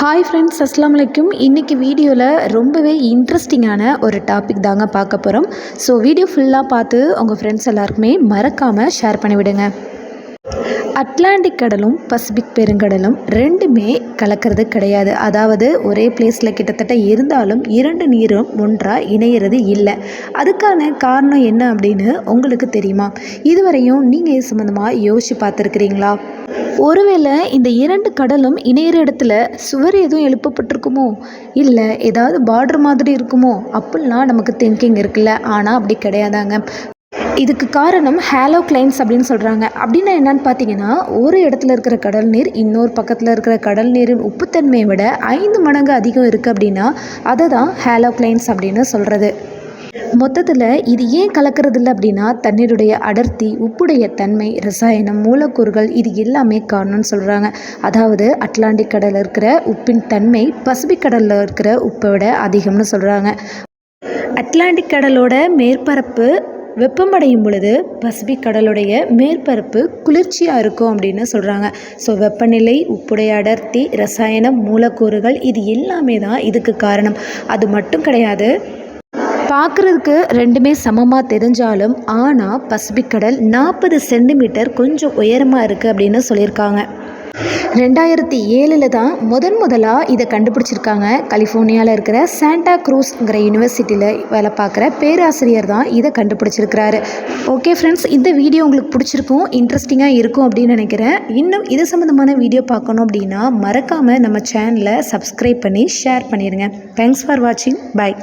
Hi friends அஸ்லாம் வலைக்கும் இன்றைக்கி வீடியோவில் ரொம்பவே இன்ட்ரெஸ்டிங்கான ஒரு டாபிக் தாங்க பார்க்க போகிறோம் ஸோ வீடியோ ஃபுல்லாக பார்த்து உங்கள் ஃப்ரெண்ட்ஸ் எல்லாருக்குமே மறக்காமல் ஷேர் பண்ணிவிடுங்க. அட்லாண்டிக் கடலும் பசிபிக் பெருங்கடலும் ரெண்டுமே கலக்கிறது கிடையாது. அதாவது ஒரே பிளேஸில் கிட்டத்தட்ட இருந்தாலும் இரண்டு நீரும் ஒன்றாக இணையிறது இல்லை. அதுக்கான காரணம் என்ன அப்படின்னு உங்களுக்கு தெரியுமா? இதுவரையும் நீங்கள் இது சம்மந்தமாக யோசிச்சு பார்த்துருக்குறீங்களா? ஒருவேளை இந்த இரண்டு கடலும் இணையிற இடத்துல சுவர் எதுவும் எழுப்பப்பட்டிருக்குமோ? இல்லை ஏதாவது பார்டர் மாதிரி இருக்குமோ? அப்படிலாம் நமக்கு திங்கிங் இருக்குல்ல. ஆனால் அப்படி கிடையாதாங்க. இதுக்கு காரணம் ஹேலோ கிளைன்ஸ் அப்படின்னு சொல்கிறாங்க அப்படின்னா என்னன்னு பார்த்தீங்கன்னா ஒரு இடத்துல இருக்கிற கடல் நீர் இன்னொரு பக்கத்தில் இருக்கிற கடல் நீரின் உப்புத்தன்மையை விட ஐந்து மடங்கு அதிகம் இருக்குது அப்படின்னா அதை தான் ஹேலோ கிளைன்ஸ் அப்படின்னு சொல்கிறது மொத்தத்தில் இது ஏன் கலக்கிறது இல்லை அப்படின்னா தண்ணீருடைய அடர்த்தி உப்புடைய தன்மை ரசாயனம் மூலக்கூறுகள் இது எல்லாமே காரணம்னு சொல்கிறாங்க அதாவது அட்லாண்டிக் கடலில் இருக்கிற உப்பின் தன்மை பசிபிக் கடலில் இருக்கிற உப்பை விட அதிகம்னு சொல்கிறாங்க அட்லாண்டிக் கடலோட மேற்பரப்பு வெப்பமடையும் பொழுது பசிபிக் கடலுடைய மேற்பரப்பு குளிர்ச்சியாக இருக்கும் அப்படின்னு சொல்கிறாங்க ஸோ வெப்பநிலை உப்புடைய அடர்த்தி ரசாயனம் மூலக்கூறுகள் இது எல்லாமே தான் இதுக்கு காரணம். அது மட்டும் கிடையாது பார்க்குறதுக்கு ரெண்டுமே சமமாக தெரிஞ்சாலும் ஆனால் பசிபிக் கடல் நாற்பது சென்டிமீட்டர் கொஞ்சம் உயரமாக இருக்குது அப்படின்னு சொல்லியிருக்காங்க. ரெண்டாயிரத்தி ஏழில் தான் முதன் முதலாக இதை கண்டுபிடிச்சிருக்காங்க. கலிஃபோர்னியாவில் இருக்கிற சாண்டா க்ரூஸ்ங்கிற யூனிவர்சிட்டியில் வேலை பார்க்குற பேராசிரியர் தான் இதை கண்டுபிடிச்சிருக்கிறாரு. ஓகே ஃப்ரெண்ட்ஸ் இந்த வீடியோ உங்களுக்கு பிடிச்சிருக்கும் இன்ட்ரெஸ்டிங்காக இருக்கும் அப்படின்னு நினைக்கிறேன். இன்னும் இது சம்மந்தமான வீடியோ பார்க்கணும் அப்படின்னா மறக்காமல் நம்ம சேனலை சப்ஸ்கிரைப் பண்ணி ஷேர் பண்ணிடுங்க தேங்க்ஸ் ஃபார் வாட்சிங் பாய்